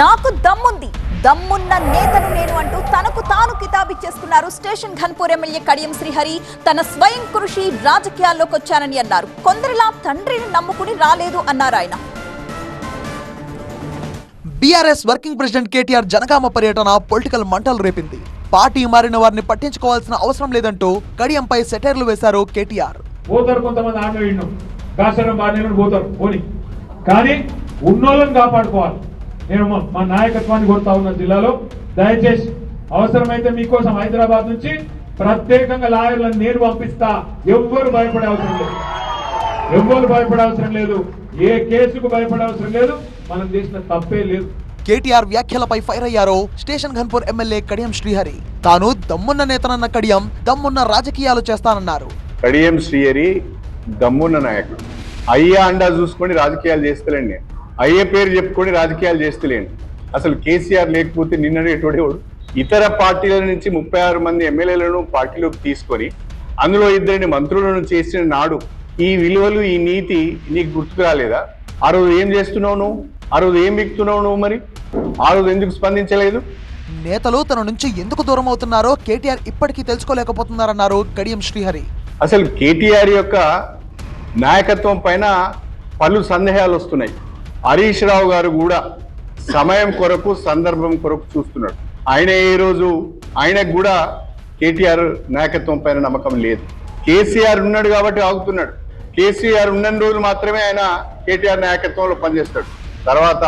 నాకు దమ్ముంది. దమ్మున్న నేతను నేను అంటూ తనకు తాను కితాబిచ్చేసుకున్నారు స్టేషన్ ఘన్పూర్ ఎమ్మెల్యే కడియం శ్రీహరి. తన స్వయం కృషి రాజకీయాల్లోకి వచ్చానని అన్నారు. కొందరిలా తండ్రిని నమ్ముకుని రాలేదు అన్నారు ఆయన. BRS working president KTR Jangaon పర్యటన పొలిటికల్ మంటలు రేపింది. పార్టీ మారిన వారిని పట్టించుకోవాల్సిన అవసరం లేదంటూ కడియంపై సెటైర్లు వేశారు కేటీఆర్. పోతారు కొంతమంది ఆమె విన్నాం కాసరం బాధ్యత పోతారు. పోని. కానీ ఉన్నోళ్ళని కాపాడుకోవాలి. నేను మా- నాయకత్వాన్ని కోరుతా ఉన్న జిల్లాలో దయచేసి అవసరమైతే మీకోసం హైదరాబాద్ నుంచి ప్రత్యేకంగా లాయర్లను నేను పంపిస్తా. ఎవ్వరు భయపడే అవసరం లేదు. ఎవ్వరు భయపడే అవసరం లేదు. ఏ కేసుకు భయపడే అవసరం లేదు. మనం చేసిన తప్పే లేదు. కేటీఆర్ వ్యాఖ్యలపై ఫైర్ అయ్యారు స్టేషన్ ఘన్పూర్ ఎమ్మెల్యే కడియం శ్రీహరి. తాను దమ్మున్న నేతనన్న కడియం దమ్మున్న రాజకీయాలు చేస్తానన్నారు. కడియం శ్రీహరి దమ్మున్న నాయకుడు. అయ్యా అండా చూసుకొని రాజకీయాలు చేస్తలేండి అయ్యే పేరు చెప్పుకొని రాజకీయాలు చేస్తలేండి అసలు కేసీఆర్ లేకపోతే నిన్ననేటోడేవాడు ఇతర పార్టీల నుంచి ముప్పై ఆరు మంది ఎమ్మెల్యేలను పార్టీలోకి తీసుకొని అందులో ఇద్దరిని మంత్రులను చేసిన నాడు ఈ విలువలు ఈ నీతి నీకు గుర్తుకు రాలేదా? ఆ రోజు ఏం చేస్తున్నావు నువ్వు? ఆ రోజు ఏం బిక్తున్నావు నువ్వు మరి? ఆ రోజు ఎందుకు స్పందించలేదు? నేతలు తన నుంచి ఎందుకు దూరం అవుతున్నారో కేటీఆర్ ఇప్పటికీ తెలుసుకోలేకపోతున్నారన్నారు కడియం శ్రీహరి. అసలు కేటీఆర్ యొక్క నాయకత్వం పైన పలు సందేహాలు వస్తున్నాయి. హరీష్ రావు గారు కూడా సమయం కొరకు సందర్భం కొరకు చూస్తున్నాడు. ఆయన ఈ రోజు ఆయనకు కూడా కేటీఆర్ నాయకత్వం పైన నమ్మకం లేదు. కేసీఆర్ ఉన్నాడు కాబట్టి ఆగుతున్నాడు. కేసీఆర్ ఉన్న రోజులు మాత్రమే ఆయన కేటీఆర్ నాయకత్వంలో పనిచేస్తాడు. తర్వాత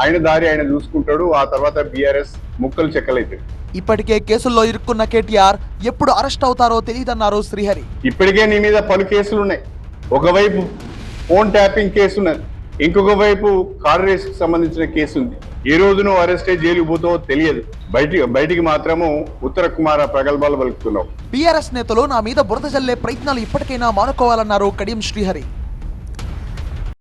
ఆయన దారి ఆయన చూసుకుంటాడు ఆ తర్వాత బీఆర్ఎస్ ముక్కలు చెక్కలైతాడు ఇప్పటికే కేసుల్లో ఇరుక్కున్న కేటీఆర్ ఎప్పుడు అరెస్ట్ అవుతారో తెలియదన్నారు శ్రీహరి. ఇప్పటికే నీ మీద పలు కేసులు ఉన్నాయి ఒకవైపు ఫోన్ ట్యాపింగ్ కేసు ఉన్నది ఇంకొక వైపు కార్ రేస్ సంబంధించిన కేసు ఉంది. ఏ రోజు నువ్వు అరెస్ట్ అయ్యి పోతావో తెలియదు. బయటికి బయటికి మాత్రము ఉత్తర కుమార ప్రగల్భాలు పలుకుతున్నావు. బీఆర్ఎస్ నేతలు నా మీద బురద జల్లే ప్రయత్నాలు ఇప్పటికైనా మానుకోవాలన్నారు కడియం శ్రీహరి.